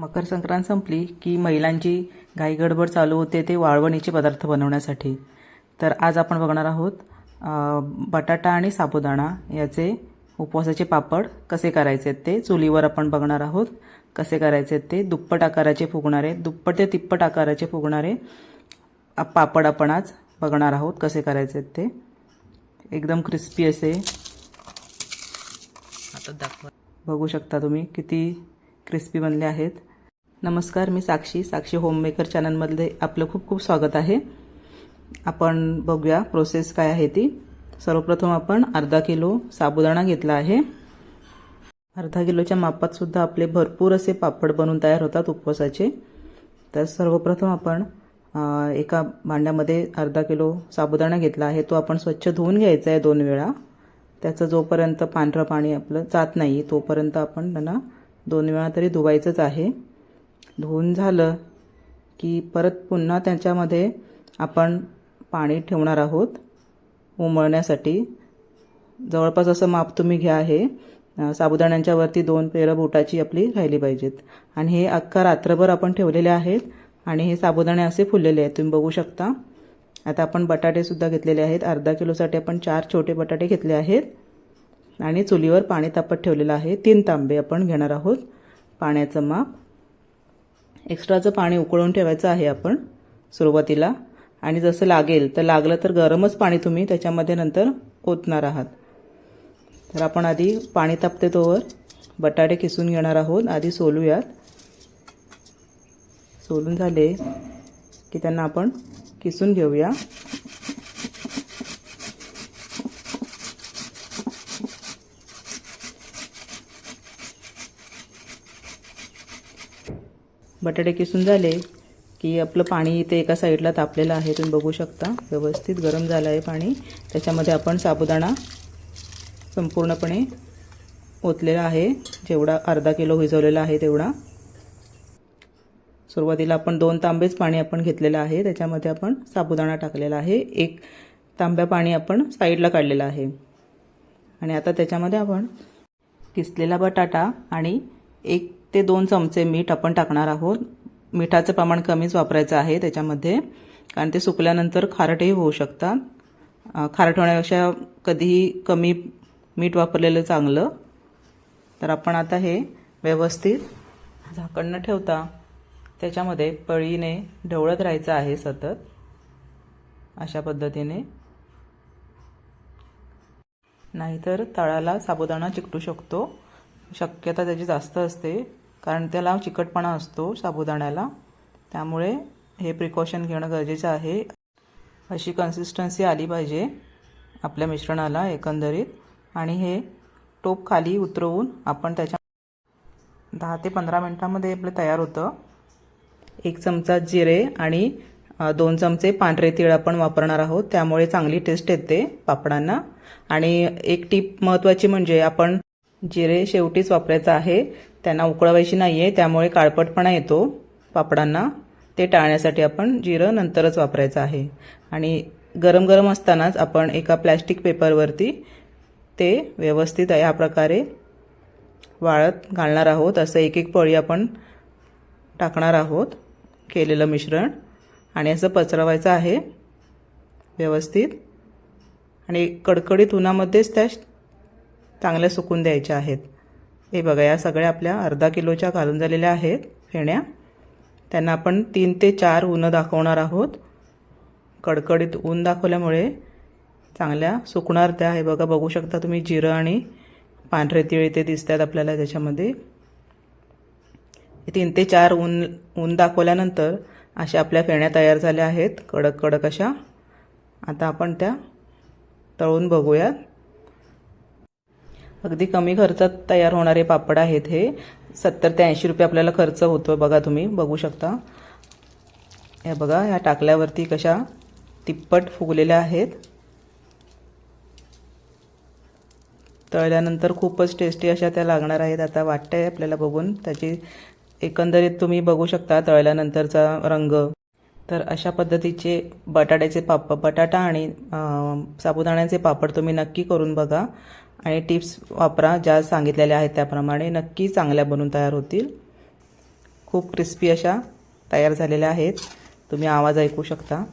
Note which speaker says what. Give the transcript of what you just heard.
Speaker 1: मकर संक्रांत संपली की महिलांची घाई गडबड चालू होते ते वाळवणीचे पदार्थ बनवण्यासाठी. तर आज आपण बघणार आहोत बटाटा आणि साबुदाणा याचे उपवासाचे पापड कसे करायचे ते चुलीवर आपण बघणार आहोत. कसे करायचे ते दुप्पट आकाराचे फुगणारे दुप्पट ते तिप्पट आकाराचे फुगणारे पापड आपण आज बघणार आहोत कसे करायचे ते. एकदम क्रिस्पी असे.
Speaker 2: आता दाखवा.
Speaker 1: बघू शकता तुम्ही किती क्रिस्पी बनले आहेत. नमस्कार मी साक्षी. साक्षी होममेकर चॅनलमधले आपलं खूप खूप स्वागत आहे. आपण बघूया प्रोसेस काय आहे ती. सर्वप्रथम आपण अर्धा किलो साबुदाणा घेतला आहे. अर्धा किलोच्या मापात सुद्धा आपले भरपूर असे पापड बनून तयार होतात उपवासाचे. तर सर्वप्रथम आपण एका भांड्यामध्ये अर्धा किलो साबुदाणा घेतला आहे. तो आपण स्वच्छ धुवून घ्यायचा आहे दोन वेळा. त्याचं जोपर्यंत पांढरं पाणी आपलं जात नाही तोपर्यंत आपण त्यांना दोन वेळा तरी धुवायचंच आहे. धुवून झालं की परत पुन्हा त्याच्यामध्ये आपण पाणी ठेवणार आहोत उमळण्यासाठी. जवळपास असं माप तुम्ही घ्या आहे. साबुदाण्यांच्यावरती साबुदाण्यांच्या वरती दोन पेरं बोटाची आपली राहिली पाहिजेत. आणि हे अख्खा रात्रभर आपण ठेवलेले आहेत आणि हे साबुदाणे असे फुललेले आहेत. तुम्ही बघू शकता. आता आपण बटाटेसुद्धा घेतलेले आहेत. अर्धा किलोसाठी आपण चार छोटे बटाटे घेतले आहेत. आणि चुलीवर पाणी तापत ठेवलेलं आहे. तीन तांबे आपण घेणार आहोत. पाण्याचं माप. एक्स्ट्राचं पाणी उकळून ठेवायचं आहे आपण सुरुवातीला. आणि जसं लागेल तर लागलं तर गरमच पाणी तुम्ही त्याच्यामध्ये नंतर ओतणार आहात. तर आपण आधी पाणी तापते तोवर बटाटे किसून घेणार आहोत. आधी सोलूयात. सोलून झाले की त्यांना आपण किसून घेऊया. बटाटे किसून झाले की आपलं पाणी इथे एका साईडला तापलेलं आहे तुम्ही बघू शकता. व्यवस्थित गरम झालं आहे पाणी. त्याच्यामध्ये आपण साबुदाणा संपूर्णपणे ओतलेला आहे. जेवढा अर्धा किलो भिजवलेला आहे तेवढा. सुरुवातीला आपण दोन तांबेच पाणी आपण घेतलेलं आहे. त्याच्यामध्ये आपण साबुदाणा टाकलेला आहे. एक तांब्या पाणी आपण साईडला काढलेलं आहे. आणि आता त्याच्यामध्ये आपण किसलेला बटाटा आणि एक ते दोन चमचे मीठ आपण टाकणार आहोत. मिठाचं प्रमाण कमीच वापरायचं आहे त्याच्यामध्ये कारण ते सुकल्यानंतर खारटही होऊ शकतात. खारट होण्यापेक्षा कधीही कमी मीठ वापरलेलं चांगलं. तर आपण आता हे व्यवस्थित झाकण न ठेवता त्याच्यामध्ये पळीने ढवळत राहायचं आहे सतत. अशा पद्धतीने. नाहीतर तळाला साबुदाणा चिकटू शकतो. शक्यता त्याची जास्त असते. कारण त्याला चिकटपणा असतो साबुदाण्याला. त्यामुळे हे प्रिकॉशन घेणं गरजेचं आहे. अशी कन्सिस्टन्सी आली पाहिजे आपल्या मिश्रणाला एकंदरीत. आणि हे टोप खाली उतरवून आपण त्याच्या दहा ते पंधरा मिनटामध्ये आपलं तयार होतं. एक चमचा जिरे आणि दोन चमचे पांढरे तीळ आपण वापरणार आहोत. त्यामुळे चांगली टेस्ट येते पापडांना. आणि एक टीप महत्त्वाची म्हणजे आपण जिरे शेवटीच वापरायचं आहे. त्यांना उकळवायची नाही आहे त्यामुळे काळपटपणा येतो पापडांना. ते टाळण्यासाठी आपण जिरं नंतरच वापरायचं आहे. आणि गरम गरम असतानाच आपण एका प्लॅस्टिक पेपरवरती ते व्यवस्थित या प्रकारे वाळत घालणार आहोत. असं एक एक पळी आपण टाकणार आहोत केलेलं मिश्रण. आणि असं पचरवायचं आहे व्यवस्थित. आणि कडकडीत उन्हामध्येच त्या चांगल्या सुकून द्यायच्या आहेत. हे बघा या सगळ्या आपल्या अर्धा किलोच्या घालून झालेल्या आहेत फेण्या. त्यांना आपण तीन ते चार ऊन दाखवणार आहोत. कडकडीत ऊन दाखवल्यामुळे चांगल्या सुकणार त्या. हे बघा बघू शकता तुम्ही जिरं आणि पांढरे तिळी ते दिसतात आपल्याला त्याच्यामध्ये. तीन ते चार ऊन ऊन दाखवल्यानंतर अशा आपल्या फेण्या तयार झाल्या आहेत. कडक कडक अशा. आता आपण त्या तळून बघूयात. अगदी कमी खर्चात तयार होणारे पापड आहेत हे. सत्तर ते ऐंशी रुपये आपल्याला खर्च होतो बघा तुम्ही बघू शकता. या बघा ह्या टाकल्यावरती कशा तिप्पट फुगलेल्या आहेत. तळल्यानंतर खूपच टेस्टी अशा त्या लागणार आहेत. आता वाटतंय आपल्याला बघून. त्याची एकंदरीत तुम्ही बघू शकता तळल्यानंतरचा रंग. तर अशा पद्धतीचे बटाट्याचे पाप बटाटा आणि साबुदाण्याचे पापड तुम्ही नक्की करून बघा. आणि टिप्स वापरा ज्या सांगितलेल्या आहेत त्याप्रमाणे. नक्की चांगल्या बनून तयार होतील. खूप क्रिस्पी अशा तयार झालेल्या आहेत. तुम्ही आवाज ऐकू शकता.